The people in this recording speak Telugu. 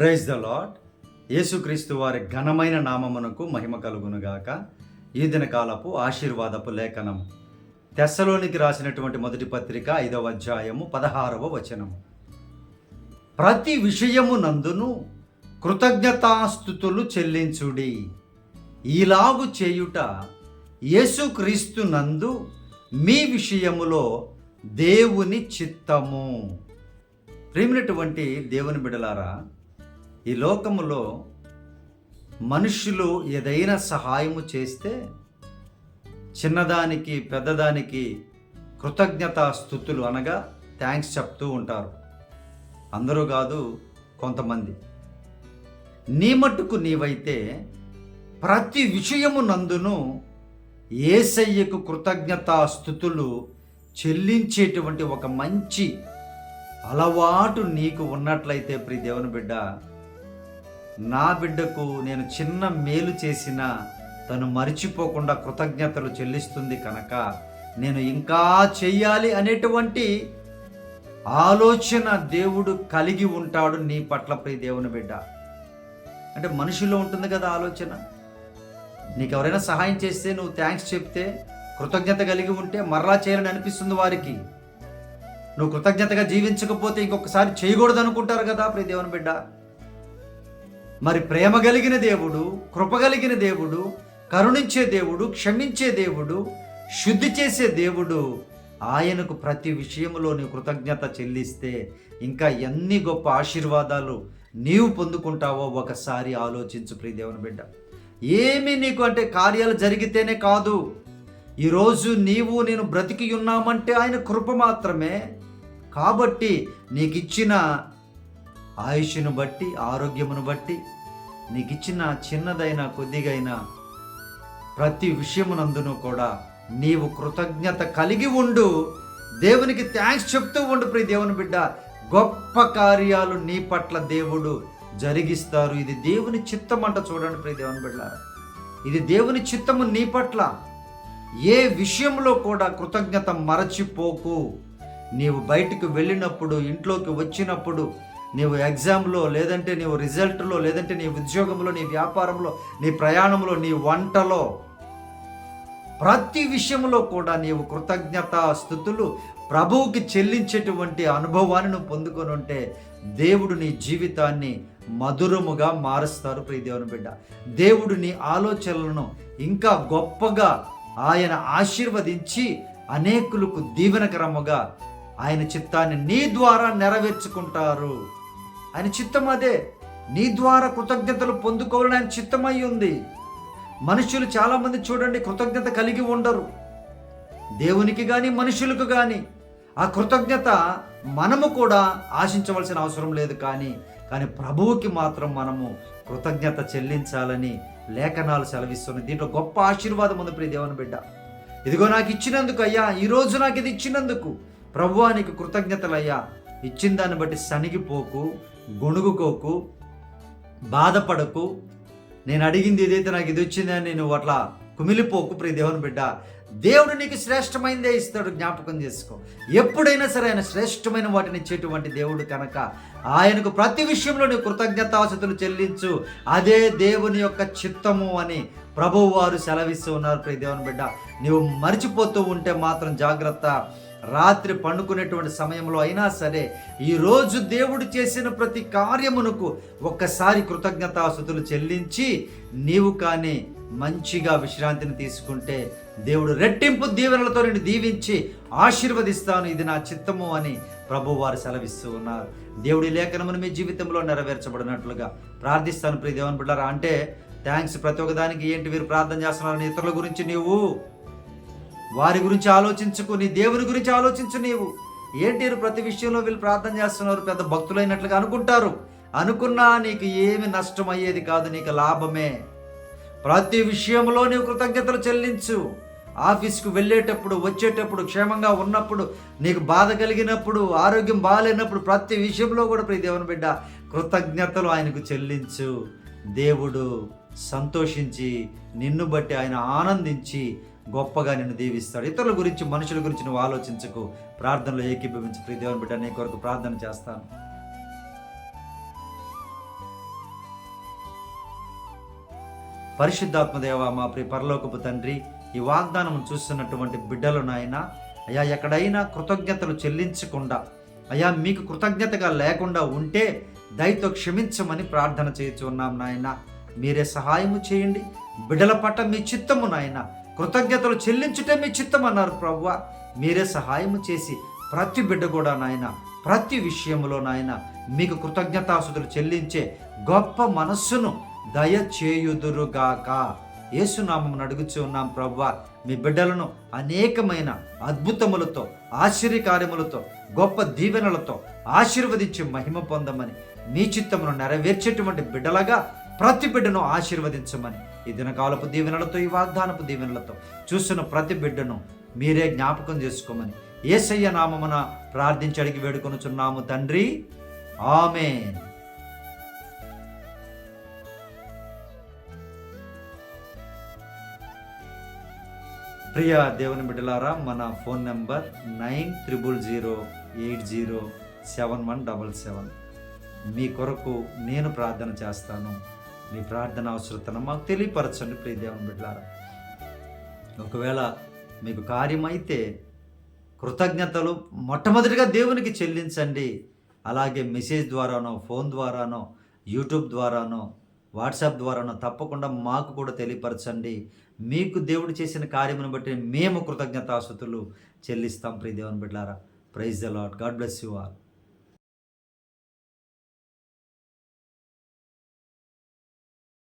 ప్రైజ్ ద లాడ్ యేసుక్రీస్తు వారి ఘనమైన నామమునకు మహిమ కలుగునుగాక. ఈ దినకాలపు ఆశీర్వాదపు లేఖనం. తెస్సలోనికి రాసినటువంటి మొదటి పత్రిక ఐదవ అధ్యాయము పదహారవ వచనము. ప్రతి విషయము నందును కృతజ్ఞతాస్థుతులు చెల్లించుడి. ఈలాగు చేయుట యేసుక్రీస్తు నందు మీ విషయములో దేవుని చిత్తము. ప్రేమినటువంటి దేవుని బిడలారా ఈ లోకములో మనుషులు ఏదైనా సహాయము చేస్తే చిన్నదానికి పెద్దదానికి కృతజ్ఞతా స్థుతులు అనగా థ్యాంక్స్ చెప్తూ ఉంటారు. అందరూ కాదు కొంతమంది. నీ మట్టుకు నీవైతే ప్రతి విషయము నందును ఏసయ్యకు కృతజ్ఞతా స్థుతులు చెల్లించేటువంటి ఒక మంచి అలవాటు నీకు ఉన్నట్లయితే ప్రీ దేవుని బిడ్డ నా బిడ్డకు నేను చిన్న మేలు చేసిన తను మరిచిపోకుండా కృతజ్ఞతలు చెల్లిస్తుంది కనుక నేను ఇంకా చెయ్యాలి అనేటువంటి ఆలోచన దేవుడు కలిగి ఉంటాడు నీ పట్ల ప్రియ దేవుని బిడ్డ. అంటే మనుషుల్లో ఉంటుంది కదా ఆలోచన. నీకు ఎవరైనా సహాయం చేస్తే నువ్వు థ్యాంక్స్ చెప్తే కృతజ్ఞత కలిగి ఉంటే మరలా చేయాలని అనిపిస్తుంది వారికి. నువ్వు కృతజ్ఞతగా జీవించకపోతే ఇంకొకసారి చేయకూడదు అనుకుంటారు కదా ప్రియ దేవుని బిడ్డ. మరి ప్రేమ కలిగిన దేవుడు కృప కలిగిన దేవుడు కరుణించే దేవుడు క్షమించే దేవుడు శుద్ధి చేసే దేవుడు ఆయనకు ప్రతి విషయంలో నీ కృతజ్ఞత చెల్లిస్తే ఇంకా ఎన్ని గొప్ప ఆశీర్వాదాలు నీవు పొందుకుంటావో ఒకసారి ఆలోచించు ప్రియదేవుని బిడ్డ. ఏమి నీకు అంటే కార్యాలు జరిగితేనే కాదు. ఈరోజు నీవు నేను బ్రతికి ఉన్నామంటే ఆయన కృప మాత్రమే. కాబట్టి నీకు ఇచ్చిన ఆయుష్ను బట్టి ఆరోగ్యమును బట్టి నీకు ఇచ్చిన చిన్నదైన కొద్దిగైనా ప్రతి విషయమునందును కూడా నీవు కృతజ్ఞత కలిగి ఉండు. దేవునికి థ్యాంక్స్ చెప్తూ ఉండు ప్రియ దేవుని బిడ్డ. గొప్ప కార్యాలు నీ పట్ల దేవుడు జరిగిస్తారు. ఇది దేవుని చిత్తం అంట చూడండి ప్రియ దేవుని బిడ్డ ఇది దేవుని చిత్తము నీ పట్ల. ఏ విషయంలో కూడా కృతజ్ఞత మరచిపోకు. నీవు బయటికి వెళ్ళినప్పుడు ఇంట్లోకి వచ్చినప్పుడు నీవు ఎగ్జామ్లో లేదంటే నీవు రిజల్ట్లో లేదంటే నీ ఉద్యోగంలో నీ వ్యాపారంలో నీ ప్రయాణంలో నీ వంటలో ప్రతి విషయంలో కూడా నీవు కృతజ్ఞత స్థుతులు ప్రభువుకి చెల్లించేటువంటి అనుభవాన్ని నువ్వు పొందుకొని ఉంటే దేవుడు నీ జీవితాన్ని మధురముగా మారుస్తారు ప్రియ దేవుని బిడ్డ. దేవుడు నీ ఆలోచనలను ఇంకా గొప్పగా ఆయన ఆశీర్వదించి అనేకులకు దీవెనకరముగా ఆయన చిత్తాన్ని నీ ద్వారా నెరవేర్చుకుంటారు. ఆయన చిత్తం అదే. నీ ద్వారా కృతజ్ఞతలు పొందుకోవాలని ఆయన చిత్తమై ఉంది. మనుషులు చాలామంది చూడండి కృతజ్ఞత కలిగి ఉండరు. దేవునికి కానీ మనుషులకు కానీ ఆ కృతజ్ఞత మనము కూడా ఆశించవలసిన అవసరం లేదు కానీ కానీ ప్రభువుకి మాత్రం మనము కృతజ్ఞత చెల్లించాలని లేఖనాలు సెలవిస్తున్నాయి. దీంట్లో గొప్ప ఆశీర్వాదం ఉంది ప్రియ దేవుని బిడ్డ. ఇదిగో నాకు ఇచ్చినందుకు అయ్యా ఈరోజు నాకు ఇది ఇచ్చినందుకు. ప్రభువానికి కృతజ్ఞతలయ్యా. ఇచ్చిన దాన్ని బట్టి సనిగిపోకు గొణుగుకోకు బాధపడకు. నేను అడిగింది ఏదైతే నాకు ఇది వచ్చిందని నేను అట్లా కుమిలిపోకు ప్రియ దేవుని బిడ్డ. దేవుడు నీకు శ్రేష్టమైనదే ఇస్తాడు జ్ఞాపకం చేసుకో. ఎప్పుడైనా సరే ఆయన శ్రేష్టమైన వాటిని ఇచ్చేటువంటి దేవుడు కనుక ఆయనకు ప్రతి విషయంలో నీవు కృతజ్ఞతావసతులు చెల్లించు. అదే దేవుని యొక్క చిత్తము అని ప్రభువు వారు సెలవిస్తూ ఉన్నారు ప్రియ దేవుని బిడ్డ. నీవు మర్చిపోతూ ఉంటే మాత్రం జాగ్రత్త. రాత్రి పండుకునేటువంటి సమయంలో అయినా సరే ఈరోజు దేవుడు చేసిన ప్రతి కార్యమునకు ఒక్కసారి కృతజ్ఞతాస్థుతులు చెల్లించి నీవు కానీ మంచిగా విశ్రాంతిని తీసుకుంటే దేవుడు రెట్టింపు దీవెనలతో నేను దీవించి ఆశీర్వదిస్తాను. ఇది నా చిత్తము అని ప్రభు వారు సెలవిస్తూ ఉన్నారు. దేవుడి లేఖనమును మీ జీవితంలో నెరవేర్చబడినట్లుగా ప్రార్థిస్తాను ప్రియ దేవుని బిడ్డారా అంటే థ్యాంక్స్ ప్రతి ఒక్కదానికి. ఏంటి వీరు ప్రార్థన చేస్తున్నారు? ఇతరుల గురించి నీవు వారి గురించి ఆలోచించుకు నీ దేవుని గురించి ఆలోచించు నీవు. ఏంటి ప్రతి విషయంలో వీళ్ళు ప్రార్థన చేస్తున్నారు? పెద్ద భక్తులైనట్లుగా అనుకుంటారు. అనుకున్నా నీకు ఏమి నష్టం అయ్యేది కాదు నీకు లాభమే. ప్రతి విషయంలో నీవు కృతజ్ఞతలు చెల్లించు. ఆఫీస్కు వెళ్ళేటప్పుడు వచ్చేటప్పుడు క్షేమంగా ఉన్నప్పుడు నీకు బాధ కలిగినప్పుడు ఆరోగ్యం బాగాలేనప్పుడు ప్రతి విషయంలో కూడా ప్రియ దేవుని బిడ్డ కృతజ్ఞతలు ఆయనకు చెల్లించు. దేవుడు సంతోషించి నిన్ను బట్టి ఆయన ఆనందించి గొప్పగా నిన్ను దీవిస్తాడు. ఇతరుల గురించి మనుషుల గురించి నువ్వు ఆలోచించకు. ప్రార్థనలో ఏకీభవించి ప్రీ దేవుని బిడ్డ నీ కొరకు ప్రార్థన చేస్తాను. పరిశుద్ధాత్మదేవ మా ప్రి పరలోకపు తండ్రి ఈ వాగ్దానం చూస్తున్నటువంటి బిడ్డలు నాయన అయా ఎక్కడైనా కృతజ్ఞతలు చెల్లించకుండా అయా మీకు కృతజ్ఞతగా లేకుండా ఉంటే దయతో క్షమించమని ప్రార్థన చేయచున్నాం నాయన. మీరే సహాయము చేయండి. బిడ్డల పట్ల మీ చిత్తము నాయన. కృతజ్ఞతలు చెల్లించుటే మీ చిత్తం అన్నారు ప్రవ్వ. మీరే సహాయం చేసి ప్రతి బిడ్డ కూడా నాయన ప్రతి విషయంలో నాయన మీకు కృతజ్ఞతాసుతులు చెల్లించే గొప్ప మనస్సును దయచేయుదురుగాక. యేసునామం అడుగుచూ ఉన్నాం ప్రవ్వ. మీ బిడ్డలను అనేకమైన అద్భుతములతో ఆశ్చర్యకార్యములతో గొప్ప దీవెనలతో ఆశీర్వదించి మహిమ పొందమని మీ చిత్తమును నెరవేర్చేటువంటి బిడ్డలగా ప్రతి బిడ్డను ఆశీర్వదించమని ఈ దినకాలపు దీవెనలతో ఈ వాగ్దానపు దీవెనలతో చూస్తున్న ప్రతి బిడ్డను మీరే జ్ఞాపకం చేసుకోమని ఏసయ్య నామమున ప్రార్థించి అడిగి వేడుకొనుచున్నాము తండ్రి. ఆమెన్. ప్రియ దేవుని బిడ్డలారా మన phone number nine triple zero eight zero seven one double seven. మీ కొరకు నేను ప్రార్థన చేస్తాను. మీ ప్రార్థన అవసరతను మాకు తెలియపరచండి ప్రియ దేవుని బిడ్డలారా ఒకవేళ మీకు కార్యమైతే కృతజ్ఞతలు మొట్టమొదటిగా దేవునికి చెల్లించండి. అలాగే మెసేజ్ ద్వారానో ఫోన్ ద్వారానో యూట్యూబ్ ద్వారానో వాట్సాప్ ద్వారానో తప్పకుండా మాకు కూడా తెలియపరచండి. మీకు దేవుడు చేసిన కార్యమును బట్టి మేము కృతజ్ఞతాసుతులు చెల్లిస్తాం ప్రియ దేవుని బిడ్డారా. Praise the Lord God bless you all